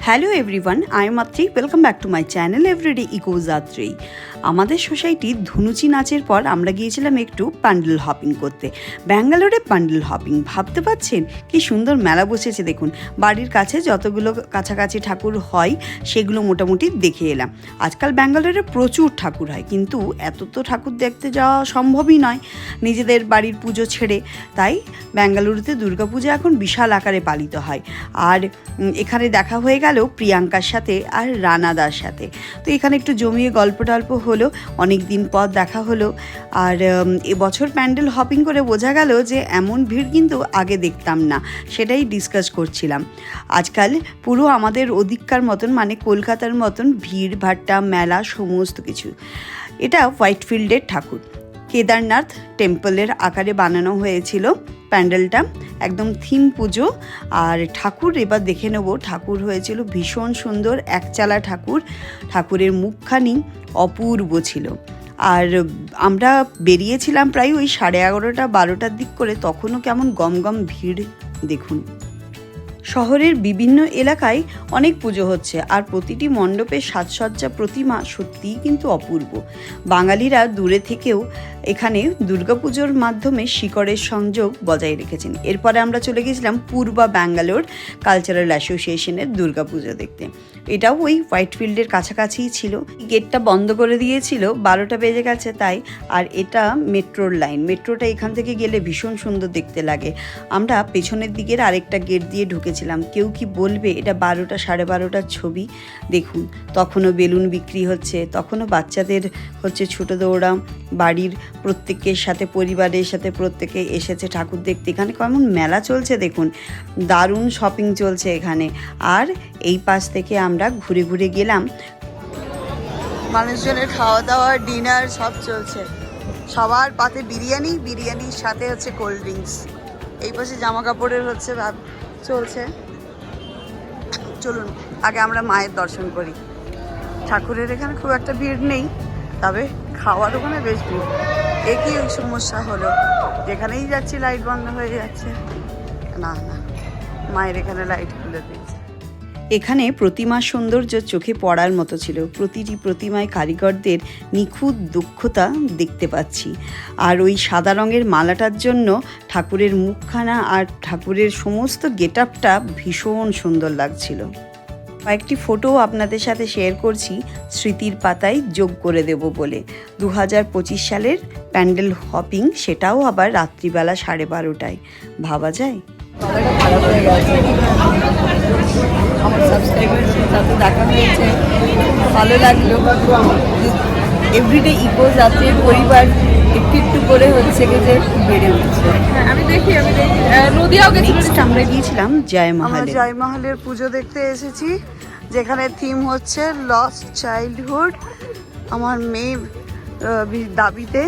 Hello everyone I am Atri welcome back to my channel everyday eco যাত্রী আমাদের সোসাইটির ধুনুচি নাচের পর আমরা গিয়েছিলাম একটু প্যান্ডেল হপিং করতে। ব্যাঙ্গালোরে প্যান্ডেল হপিং। ভাবতে পারছেন? কি সুন্দর মেলা বসেছে দেখুন। বাড়ির কাছে যতগুলো কাছাকাছি ঠাকুর হয়, সেগুলো মোটামুটি দেখে এলাম। আজকাল ব্যাঙ্গালোরে প্রচুর ঠাকুর হয়, কিন্তু এত তো ঠাকুর দেখতে যাওয়া সম্ভবই নয়। নিজেদের বাড়ির পুজো ছেড়ে। তাই ব্যাঙ্গালুরুতে দুর্গাপূজা এখন বিশাল আকারে পালিত হয়। আর এখানে দেখা হয়ে গেল প্রিয়াঙ্কার সাথে আর রানাদার সাথে। তো এখানে একটু জমিয়ে গল্প টল্প হলো, অনেক দিন পর দেখা হলো। আর এবছর প্যান্ডেল হপিং করে বোঝা গেল যে এমন ভিড় কিন্তু আগে দেখতাম না, সেটাই ডিসকাস করছিলাম। আজকাল পুরো আমাদের ওদিককার মতন মানে কলকাতার মতন ভিড়, ভাট্টা, মেলা, সমস্ত কিছু। এটা হোয়াইট ফিল্ডের ঠাকুর। কেদারনাথ টেম্পলের আকারে বানানো হয়েছিল প্যান্ডেলটা। একদম থিম পুজো। আর ঠাকুর এবার দেখে নেব, ঠাকুর হয়েছিল ভীষণ সুন্দর, একচালা ঠাকুর। ঠাকুরের মুখখানি অপূর্ব ছিল। আর আমরা বেরিয়েছিলাম প্রায় ওই সাড়ে এগারোটা, বারোটার দিক করে, তখনও কেমন গম গম ভিড়, দেখুন। শহরের বিভিন্ন এলাকায় অনেক পুজো হচ্ছে, আর প্রতিটি মণ্ডপের সাজসজ্জা প্রতিমা সত্যিই কিন্তু অপূর্ব। বাঙালিরা দূরে থেকেও এখানে দুর্গাপুজোর মাধ্যমে শিকড়ের সংযোগ বজায় রেখেছেন। এরপরে আমরা চলে গেছিলাম পূর্বা ব্যাঙ্গালোর কালচারাল অ্যাসোসিয়েশনের দুর্গাপুজো দেখতে। এটাও ওই হোয়াইট ফিল্ডের কাছাকাছিই ছিল। গেটটা বন্ধ করে দিয়েছিল, বারোটা বেজে গেছে তাই। আর এটা মেট্রোর লাইন। মেট্রোটা এখান থেকে গেলে ভীষণ সুন্দর দেখতে লাগে। আমরা পেছনের দিকের আরেকটা গেট দিয়ে ঢুকেছিলাম। কেউ কি বলবে, এটা বারোটা সাড়ে বারোটার ছবি? দেখুন, তখনও বেলুন বিক্রি হচ্ছে, তখনও বাচ্চাদের হচ্ছে ছোটো দৌড়া, বাড়ির প্রত্যেকের সাথে, পরিবারের সাথে প্রত্যেকে এসেছে ঠাকুর দেখতে। এখানে কেমন মেলা চলছে দেখুন। দারুণ শপিং চলছে এখানে। আর এই পাশ থেকে আমরা ঘুরে ঘুরে গেলাম। মানুষজনের খাওয়া দাওয়া ডিনার সব চলছে। সবার পাতে বিরিয়ানি, বিরিয়ানির সাথে হচ্ছে কোল্ড ড্রিঙ্কস এই পাশে জামা কাপড়ের হচ্ছে চলছে। চলুন, আগে আমরা মায়ের দর্শন করি। ঠাকুরের এখানে খুব একটা ভিড় নেই, তবে খাওয়ার ওখানে বেশ ভিড়। একই সমস্যা হলো। যেখানেই যাচ্ছি লাইট বন্ধ হয়ে যাচ্ছে। না না, মায়ের এখানে লাইট খুলে দিয়েছে। এখানে প্রতিমার সৌন্দর্য চোখে পড়ার মতো ছিল। প্রতিটি প্রতিমায় কারিগরদের নিখুঁত দক্ষতা দেখতে পাচ্ছি। আর ওই সাদা রঙের মালাটার জন্য ঠাকুরের মুখখানা আর ঠাকুরের সমস্ত গেট আপটা ভীষণ সুন্দর লাগছিল। কয়েকটি ফটো আপনাদের সাথে শেয়ার করছি, স্মৃতির পাতায় যোগ করে দেব বলে। দু হাজার পঁচিশ সালের প্যান্ডেল হপিং, সেটাও আবার রাত্রিবেলা সাড়ে বারোটায়। ভাবা যায়? দেখা ভালো লাগল। এভরিডে ইকো জাতের পরিবার একটু একটু করে হচ্ছে কি যে বেড়ে উঠছে। হ্যাঁ, আমি দেখি আমি দেখি। নদিয়াও আমরা গিয়েছিলাম আমরা জয়মহলে জয়মহলের পুজো দেখতে এসেছি যেখানে থিম হচ্ছে লস্ট চাইল্ডহুড আমার মেয়ে দাবিতে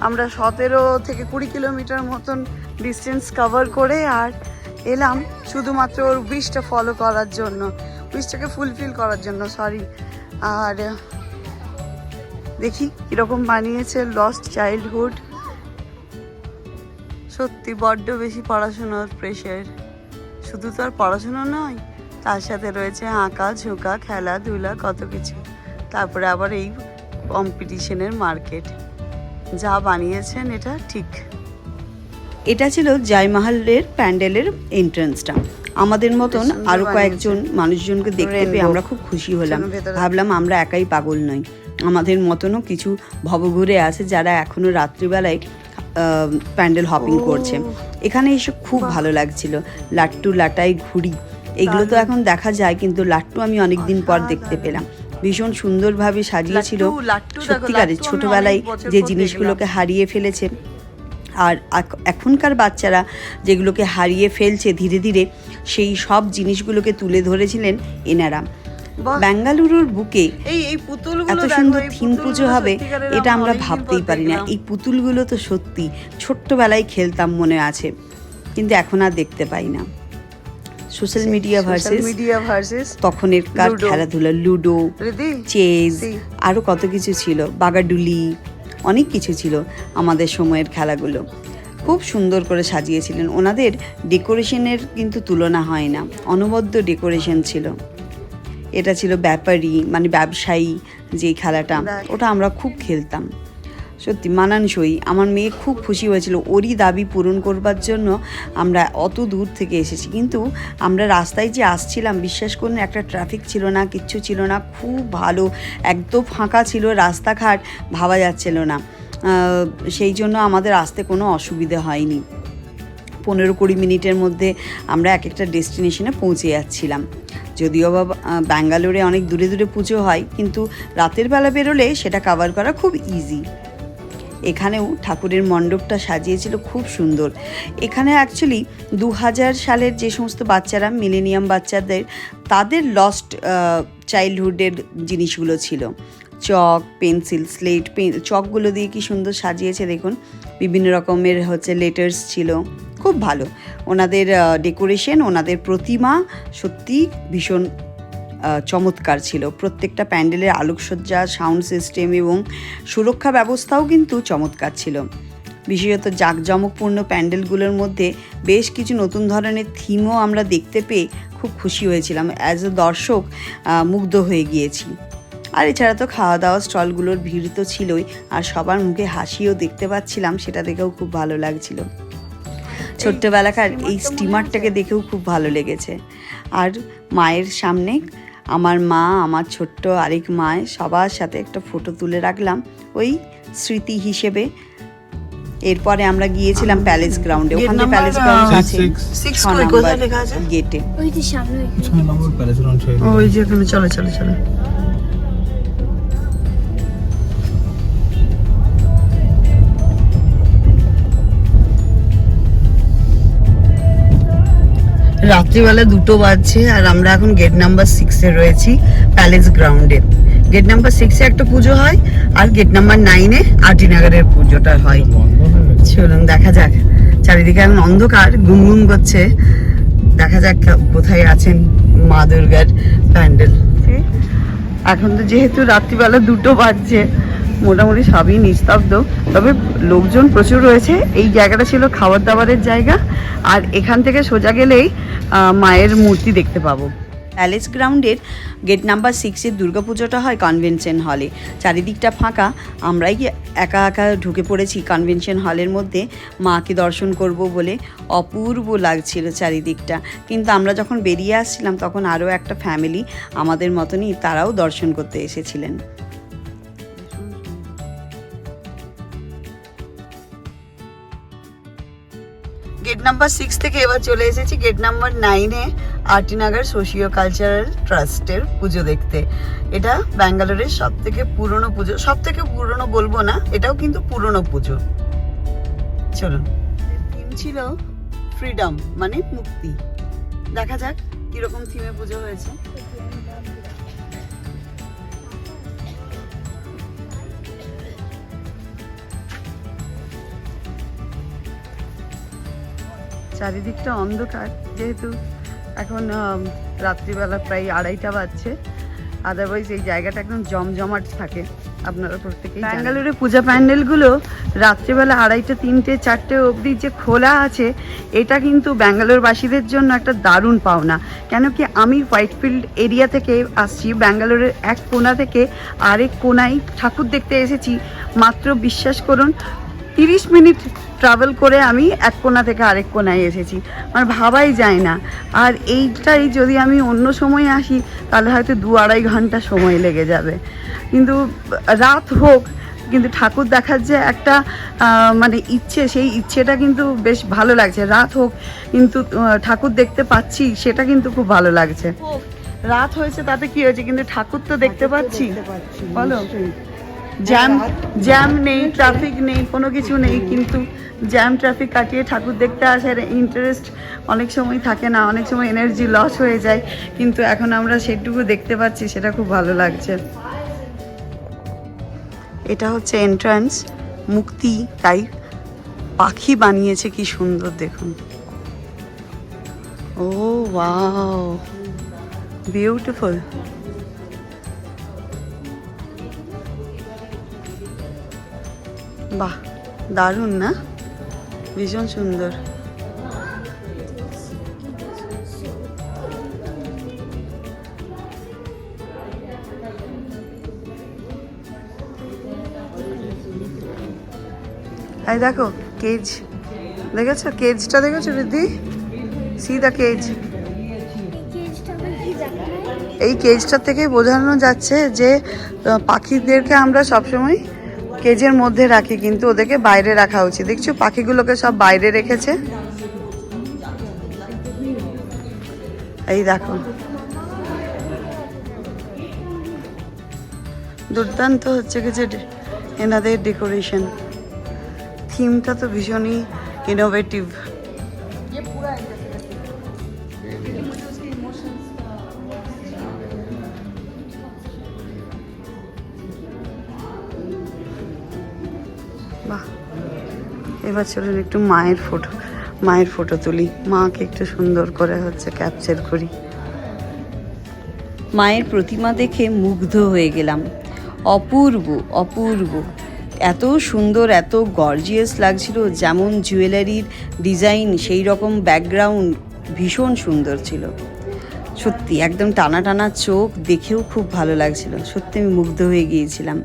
আমরা সতেরো থেকে কুড়ি কিলোমিটার মতন ডিস্টেন্স কভার করে আর এলাম শুধুমাত্র ওর উইশটা ফলো করার জন্য উইশটাকে ফুলফিল করার জন্য সরি আর দেখি কীরকম বানিয়েছে লস্ট চাইল্ডহুড সত্যি বড্ড বেশি পড়াশোনার প্রেশার শুধু তো আর পড়াশোনা নয় তার সাথে রয়েছে আঁকা ঝোঁকা খেলাধুলা কত কিছু। তারপরে আবার এই কম্পিটিশনের মার্কেট যা বানিয়েছেন এটা ঠিক। এটা ছিল জয়মহলের প্যান্ডেলের এন্ট্রান্সটা আমাদের মতন সুন্দর আরও কয়েকজন মানুষজনকে দেখতে পেয়ে আমরা খুব খুশি হলাম। ভাবলাম আমরা একাই পাগল নই। আমাদের মতনও কিছু ভবঘুরে আছে যারা এখনও রাত্রিবেলায় প্যান্ডেল হপিং করছে। এখানে এসে খুব ভালো লাগছিল। লাট্টু লাটাই ঘুড়ি এগুলো তো এখন দেখা যায় কিন্তু লাট্টু আমি অনেকদিন পর দেখতে পেলাম। ভীষণ সুন্দরভাবে সাজিয়েছিল। সত্যিকারের ছোটবেলায় যে জিনিসগুলোকে হারিয়ে ফেলেছে আর এখনকার বাচ্চারা যেগুলোকে হারিয়ে ফেলছে ধীরে ধীরে সেই সব জিনিসগুলোকে তুলে ধরেছিলেন এনারা। বেঙ্গালুরুর বুকে এত সুন্দর থিম পুজো হবে এটা আমরা ভাবতেই পারি না। এই পুতুলগুলো তো সত্যি ছোট্টবেলায় খেলতাম মনে আছে কিন্তু এখন আর দেখতে পাই না। Social media versus media versus তখনের কার খেলাধুলা লুডো চেস আরও কত কিছু ছিল বাগাডুলি অনেক কিছু ছিল আমাদের সময়ের খেলাগুলো। খুব সুন্দর করে সাজিয়েছিলেন। ওনাদের ডেকোরেশনের কিন্তু তুলনা হয় না অনবদ্য ডেকোরেশন ছিল। এটা ছিল ব্যাপারী মানে ব্যবসায়ী যে খেলাটা, ওটা আমরা খুব খেলতাম। সত্যি মানানসই। আমার মেয়ে খুব খুশি হয়েছিল। ওরই দাবি পূরণ করবার জন্য আমরা অত দূর থেকে এসেছি। কিন্তু আমরা রাস্তায় যে আসছিলাম, বিশ্বাস করুন, একটা ট্রাফিক ছিল না, কিচ্ছু ছিল না। খুব ভালো, একদম ফাঁকা ছিল রাস্তাঘাট, ভাবা যাচ্ছিল না। সেই জন্য আমাদের আসতে কোনো অসুবিধে হয়নি। পনেরো কুড়ি মিনিটের মধ্যে আমরা এক একটা ডেস্টিনেশনে পৌঁছে যাচ্ছিলাম। যদিও বা ব্যাঙ্গালোরে অনেক দূরে দূরে পুজো হয়, কিন্তু রাতের বেলা বেরোলে সেটা কাভার করা খুব ইজি এখানেও ঠাকুরের মণ্ডপটা সাজিয়েছিল খুব সুন্দর। এখানে অ্যাকচুয়ালি দু হাজার সালের যে সমস্ত বাচ্চারা মিলেনিয়াম বাচ্চাদের, তাদের লস্ট চাইল্ডহুডের জিনিসগুলো ছিল। চক, পেন্সিল স্লেট চকগুলো দিয়ে কি সুন্দর সাজিয়েছে দেখুন। বিভিন্ন রকমের হচ্ছে লেটার্স ছিল। খুব ভালো। ওনাদের ডেকোরেশন ওনাদের প্রতিমা সত্যি ভীষণ চমৎকার ছিল। প্রত্যেকটা প্যান্ডেলের আলোকসজ্জা, সাউন্ড সিস্টেম এবং সুরক্ষা ব্যবস্থাও কিন্তু চমৎকার ছিল। বিশেষত জাঁকজমকপূর্ণ প্যান্ডেলগুলোর মধ্যে বেশ কিছু নতুন ধরনের থিমও আমরা দেখতে পেয়ে খুব খুশি হয়েছিলাম। অ্যাজ এ দর্শক মুগ্ধ হয়ে গিয়েছি। আর এছাড়া তো খাওয়া দাওয়া স্টলগুলোর ভিড় তো ছিলই। আর সবার মুখে হাসিও দেখতে পাচ্ছিলাম, সেটা দেখেও খুব ভালো লাগছিল। ছোট্টবেলাকার এই স্টিমারটাকে দেখেও খুব ভালো লেগেছে। আর মায়ের সামনে আমার মা আমার ছোট্ট আরেক মায় সবার সাথে একটা ফটো তুলে রাখলাম ওই স্মৃতি হিসেবে। এরপরে আমরা গিয়েছিলাম প্যালেস গ্রাউন্ডে ওখানে প্যালেস গ্রাউন্ড আছে six. Six কোথায় লেখা আছে? গেটে ওই যে সামনে। ওই যে চলো চলো চলো। রাত্রিবেলা দুটো বাজছে আর আমরা এখন গেট নাম্বার সিক্সে রয়েছি প্যালেস গ্রাউন্ডে গেট নাম্বার সিক্সে একটা পুজো হয় আর গেট নাম্বার নাইনে আটিনগরের পুজোটা হয়। চলুন, দেখা যাক। চারিদিকে এখন অন্ধকার গুনগুন করছে। দেখা যাক কোথায় আছেন মা দুর্গার প্যান্ডেল। এখন তো যেহেতু রাত্রিবেলা দুটো বাজছে মোটামুটি সবই নিস্তব্ধ। তবে লোকজন প্রচুর রয়েছে। এই জায়গাটা ছিল খাবার দাবারের জায়গা। আর এখান থেকে সোজা গেলেই মায়ের মূর্তি দেখতে পাবো। প্যালেস গ্রাউন্ডের গেট নাম্বার সিক্সের দুর্গাপুজোটা হয় কনভেনশন হলে। চারিদিকটা ফাঁকা। আমরাই একা একা ঢুকে পড়েছি কনভেনশন হলের মধ্যে, মাকে দর্শন করব বলে অপূর্ব লাগছিল চারিদিকটা। কিন্তু আমরা যখন বেরিয়ে আসছিলাম, তখন আরও একটা ফ্যামিলি আমাদের মতনই তারাও দর্শন করতে এসেছিলেন। নাম্বার সিক্স থেকে এবার চলে এসেছি গেট নাম্বার নাইনে আরটিনগর সোশিও কালচারাল ট্রাস্টের পুজো দেখতে। এটা ব্যাঙ্গালোরের সব থেকে পুরনো পুজো সব থেকে পুরনো বলব না, এটাও কিন্তু পুরনো পুজো। চলুন থিম ছিল ফ্রিডম মানে মুক্তি। দেখা যাক কীরকম থিমে পুজো হয়েছে। চারিদিকটা অন্ধকার, যেহেতু এখন রাত্রিবেলা প্রায় আড়াইটা বাজছে। আদারওয়াইজ এই জায়গাটা একদম জমজমাট থাকে, আপনারা প্রত্যেকেই ব্যাঙ্গালোরে পূজা প্যান্ডেলগুলো রাত্রিবেলা আড়াইটা, তিনটে, চারটে অবধি যে খোলা আছে, এটা কিন্তু ব্যাঙ্গালোরবাসীদের জন্য একটা দারুণ পাওনা। কেন কি আমি হোয়াইটফিল্ড এরিয়া থেকে আসছি, ব্যাঙ্গালোরের এক কোনা থেকে আরেক কোনায় ঠাকুর দেখতে এসেছি। মাত্র বিশ্বাস করুন তিরিশ মিনিট ট্রাভেল করে আমি এক কোণা থেকে আরেক কোণায় এসেছি। আমার ভাবাই যায় না। আর এইটাই যদি আমি অন্য সময় আসি তাহলে হয়তো দু আড়াই ঘণ্টা সময় লেগে যাবে। কিন্তু রাত হোক কিন্তু ঠাকুর দেখার যে একটা মানে ইচ্ছে সেই ইচ্ছেটা কিন্তু বেশ ভালো লাগছে। রাত হোক কিন্তু ঠাকুর দেখতে পাচ্ছি সেটা কিন্তু খুব ভালো লাগছে। রাত হয়েছে তাতে কি হয়েছে? কিন্তু ঠাকুর তো দেখতে পাচ্ছি। বলো। জ্যাম জ্যাম নেই ট্রাফিক নেই, কোনো কিছু নেই, কিন্তু জ্যাম ট্রাফিক কাটিয়ে ঠাকুর দেখতে আসার ইন্টারেস্ট অনেক সময় থাকে না, অনেক সময় এনার্জি লস হয়ে যায়, কিন্তু এখন আমরা সেটুকু দেখতে পাচ্ছি, সেটা খুব ভালো লাগছে। এটা হচ্ছে এন্ট্রান্স মুক্তি, তাই পাখি বানিয়েছে, কি সুন্দর দেখুন। ও বিউটিফুল বাহ, দারুণ না? ভীষণ সুন্দর। এই দেখো কেজ দেখেছ? কেজটা দেখেছ দিদি সি দা কেজ এই কেজটা থেকে বোঝানো যাচ্ছে যে পাখিদেরকে আমরা সবসময় কেজের মধ্যে রাখি, কিন্তু ওদেরকে বাইরে রাখা উচিত। দেখছ, পাখিগুলোকে সব বাইরে রেখেছে। এই দেখো। দুর্দান্ত হচ্ছে কি যে এনাদের ডেকোরেশন থিমটা তো ভীষণই ইনোভেটিভ বাহ। এবার চলুন একটু মায়ের ফটো মায়ের ফটো তুলি। মাকে একটু সুন্দর করে হচ্ছে ক্যাপচার করি। মায়ের প্রতিমা দেখে মুগ্ধ হয়ে গেলাম। অপূর্ব অপূর্ব। এত সুন্দর, এত গর্জিয়াস লাগছিল, যেমন জুয়েলারির ডিজাইন সেই রকম ব্যাকগ্রাউন্ড ভীষণ সুন্দর ছিল। সত্যি, একদম টানা টানা চোখ দেখেও খুব ভালো লাগছিল। সত্যি আমি মুগ্ধ হয়ে গিয়েছিলাম।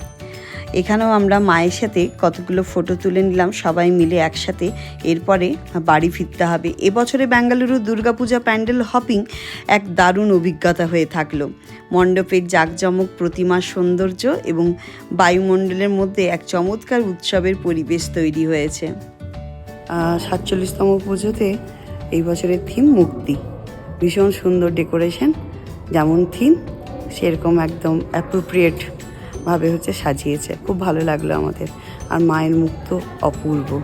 এখানেও আমরা মায়ের সাথে কতগুলো ফটো তুলে নিলাম, সবাই মিলে একসাথে। এরপরে বাড়ি ফিরতে হবে। এবছরে বেঙ্গালুরু দুর্গাপূজা প্যান্ডেল হপিং এক দারুণ অভিজ্ঞতা হয়ে থাকল। মণ্ডপের জাঁকজমক প্রতিমার সৌন্দর্য এবং বায়ুমণ্ডলের মধ্যে এক চমৎকার উৎসবের পরিবেশ তৈরি হয়েছে। সাতচল্লিশতম পুজোতে এই বছরের থিম মুক্তি। ভীষণ সুন্দর ডেকোরেশন যেমন থিম সেরকম একদম অ্যাপ্রোপ্রিয়েট ভাবে হচ্ছে সাজিয়েছে। খুব ভালো লাগল আমাদের। আর মায়ের মুখ তো অপূর্ব।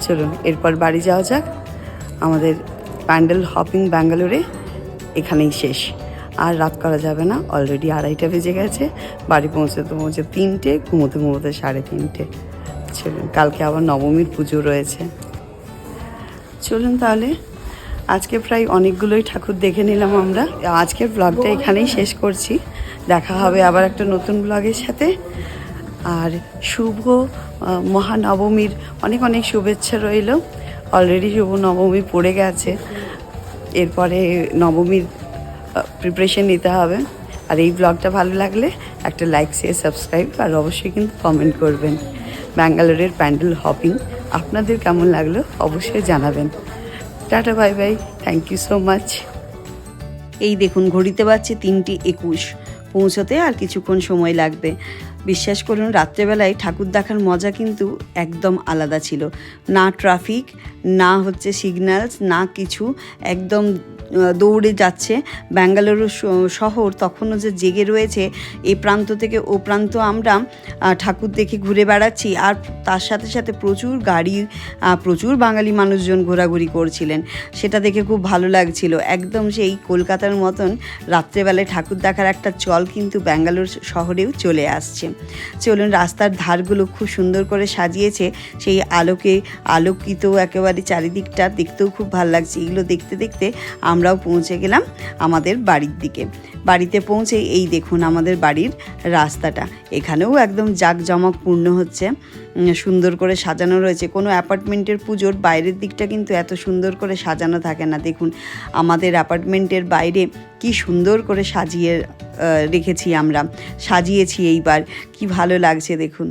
চলুন, এরপর বাড়ি যাওয়া যাক। আমাদের প্যান্ডেল হপিং ব্যাঙ্গালোরে এখানেই শেষ। আর রাত করা যাবে না অলরেডি আড়াইটা বেজে গেছে। বাড়ি পৌঁছতে পৌঁছে তিনটে, ঘুমোতে ঘুমোতে সাড়ে তিনটে। চলুন, কালকে আবার নবমীর পুজো রয়েছে। চলুন তাহলে, আজকে প্রায় অনেকগুলোই ঠাকুর দেখে নিলাম আমরা। আজকের ব্লগটা এখানেই শেষ করছি। দেখা হবে আবার একটা নতুন ব্লগের সাথে। আর শুভ মহানবমীর অনেক অনেক শুভেচ্ছা রইল। অলরেডি শুভ নবমী পড়ে গেছে। এরপরে নবমীর প্রিপারেশন নিতে হবে। আর এই ব্লগটা ভালো লাগলে একটা লাইক শেয়ার সাবস্ক্রাইব আর অবশ্যই কিন্তু কমেন্ট করবেন। ব্যাঙ্গালোরের প্যান্ডেল হপিং আপনাদের কেমন লাগল অবশ্যই জানাবেন। Tata bye bye thank you so much এই দেখুন, ঘড়িতে বাজছে তিনটি একুশ। পৌঁছতে আর কিছুক্ষণ সময় লাগবে। বিশ্বাস করুন, রাত্রেবেলায় ঠাকুর দেখার মজা কিন্তু একদম আলাদা ছিল। না ট্রাফিক না হচ্ছে সিগন্যালস না কিছু। একদম দৌড়ে যাচ্ছে। ব্যাঙ্গালুরু শহর তখনও যে জেগে রয়েছে এ প্রান্ত থেকে ও প্রান্ত আমরা ঠাকুর দেখে ঘুরে বেড়াচ্ছি। আর তার সাথে সাথে প্রচুর গাড়ি প্রচুর বাঙালি মানুষজন ঘোরাঘুরি করছিলেন। সেটা দেখে খুব ভালো লাগছিল। একদম সেই কলকাতার মতন রাত্রেবেলায় ঠাকুর দেখার একটা চল কিন্তু ব্যাঙ্গালোর শহরেও চলে আসছে। চলুন, রাস্তার ধারগুলো খুব সুন্দর করে সাজিয়েছে। সেই আলোকে আলোকিত একেবারে চারিদিকটা দেখতেও খুব ভালো লাগছে। এগুলো দেখতে দেখতে আমরাও পৌঁছে গেলাম আমাদের বাড়ির দিকে। বাড়িতে পৌঁছে এই দেখুন আমাদের বাড়ির রাস্তাটা। এখানেও একদম জাঁকজমকপূর্ণ হচ্ছে। সুন্দর করে সাজানো রয়েছে। কোনো অ্যাপার্টমেন্টের পুজোর বাইরের দিকটা কিন্তু এত সুন্দর করে সাজানো থাকে না। দেখুন, আমাদের অ্যাপার্টমেন্টের বাইরে কি সুন্দর করে সাজিয়ে রেখেছি আমরা। সাজিয়েছি এইবার। কি ভালো লাগছে দেখুন।